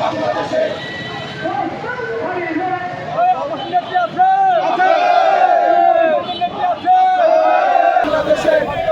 বাংলাদেশে। বাংলাদেশে।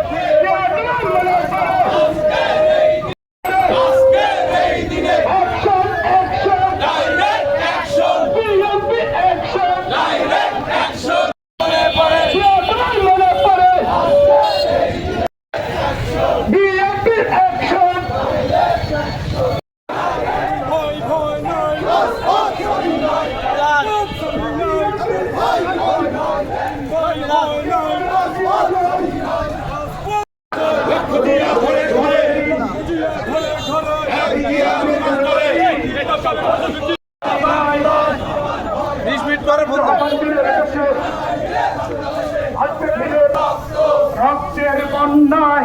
রক্তের বন্যায়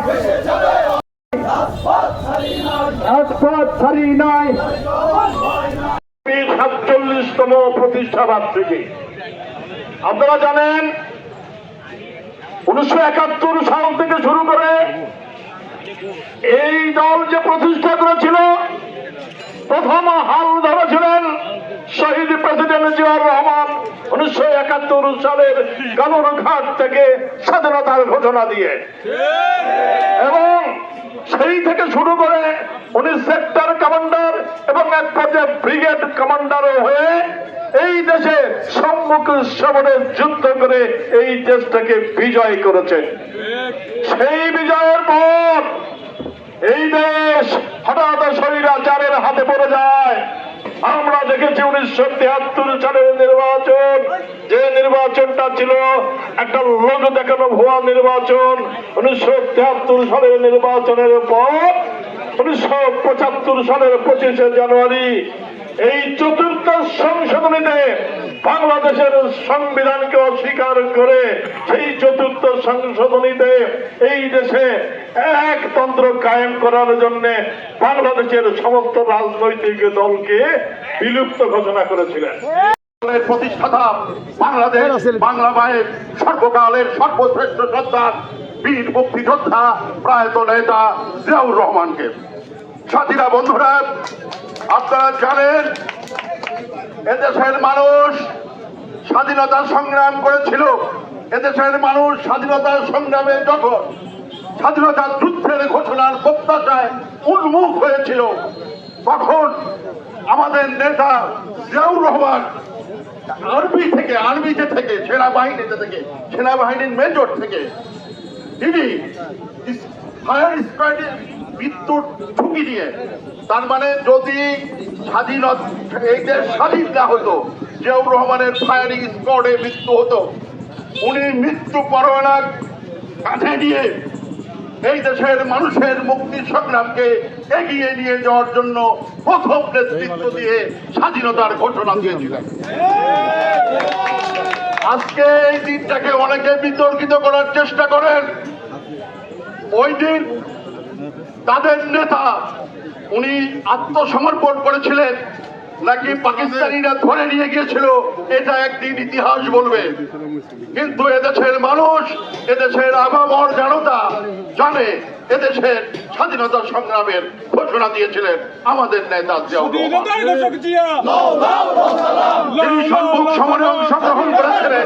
রাজপথ ছাড়ি নাই। সাতচল্লিশতম প্রতিষ্ঠা আপনারা জানেন উনিশশো একাত্তর সাল থেকে শুরু করে এই দল যে প্রতিষ্ঠা করেছিল, প্রথম হাল ধরেছিলেন শহীদ প্রেসিডেন্ট জিয়াউর রহমান উনিশশো একাত্তর সালের কালুরঘাট থেকে স্বাধীনতার ঘোষণা দিয়ে। এবং সেই থেকে শুরু করে উনি সেক্টর কমান্ডার এবং এক পর্যায়ে ব্রিগেড কমান্ডারও হয়ে এই দেশে সম্মুখ সামনে যুদ্ধ করে এই দেশটাকে বিজয় করেছেন সেই বিজয়ের পর এই দেশ হঠাৎ স্বৈরাচারের হাতে পড়ে যায়। আমরা দেখেছি উনিশশো তিয়াত্তর সালের নির্বাচন। যে নির্বাচনটা ছিল, একটা লোক দেখানো ভুয়া নির্বাচন। উনিশশো তিয়াত্তর সালের নির্বাচনের পর উনিশশো পঁচাত্তর সালের পঁচিশে জানুয়ারি এই চতুর্থ সংশোধনীতে বাংলাদেশের সংবিধানকে অস্বীকার করে সেই চতুর্থ সংশোধনীতে এই দেশে একতন্ত্র কায়েম করার জন্য বাংলাদেশের সমস্ত রাজনৈতিক দলকে বিলুপ্ত ঘোষণা করেছিলেন। প্রতিষ্ঠাতা, বাংলাদেশ, বাংলা মায়ের সর্বকালের সর্বশ্রেষ্ঠ সন্তান বীর মুক্তিযোদ্ধা, প্রয়াত নেতা জিয়াউর রহমানকে। সাথীরা, বন্ধুরা আপনারা জানেন, এদেশের মানুষ স্বাধীনতা সংগ্রাম করেছিল। এদেশের মানুষ স্বাধীনতা সংগ্রামে যখন স্বাধীনতা যুদ্ধের ঘোষণার প্রত্যাশায় উন্মুখ হয়েছিল, তখন আমাদের নেতা জিয়াউর রহমান আর্মি থেকে, আর্মিতে থেকে, সেনাবাহিনীতে থেকে, সেনাবাহিনীর মেজর থেকে, তিনি ফায়ার স্কোয়াডে মৃত্যুর ঝুঁকি দিয়ে তার মানে যদি স্বাধীনতা এই দেশ স্বাধীন না হতো, জিয়াউর রহমানের ফায়ারিং স্কোয়াডে মৃত্যু হতো, উনি মৃত্যু পরোয়ানা কাঁধে নিয়ে এই দেশের মানুষের মুক্তি সংগ্রামকে এগিয়ে নিয়ে যাওয়ার জন্য প্রথম নেতৃত্ব দিয়ে স্বাধীনতার ঘোষণা দিয়েছিলেন। আজকে এই দিনটাকে অনেকে বিতর্কিত করার চেষ্টা করেন। ওই দিন তাদের নেতা উনি আত্মসমর্পণ করেছিলেন। নাকি পাকিস্তানিরা ধরে নিয়ে গিয়েছিল এটা একদিন ইতিহাস বলবে। কিন্তু এদেশের মানুষ এদেশের আবামর জনতা জানে এদেশের স্বাধীনতা সংগ্রামের ঘোষণা দিয়েছিলেন আমাদের নেতা তিনি সম্মুখ সমরে অংশগ্রহণ করেছিলেন।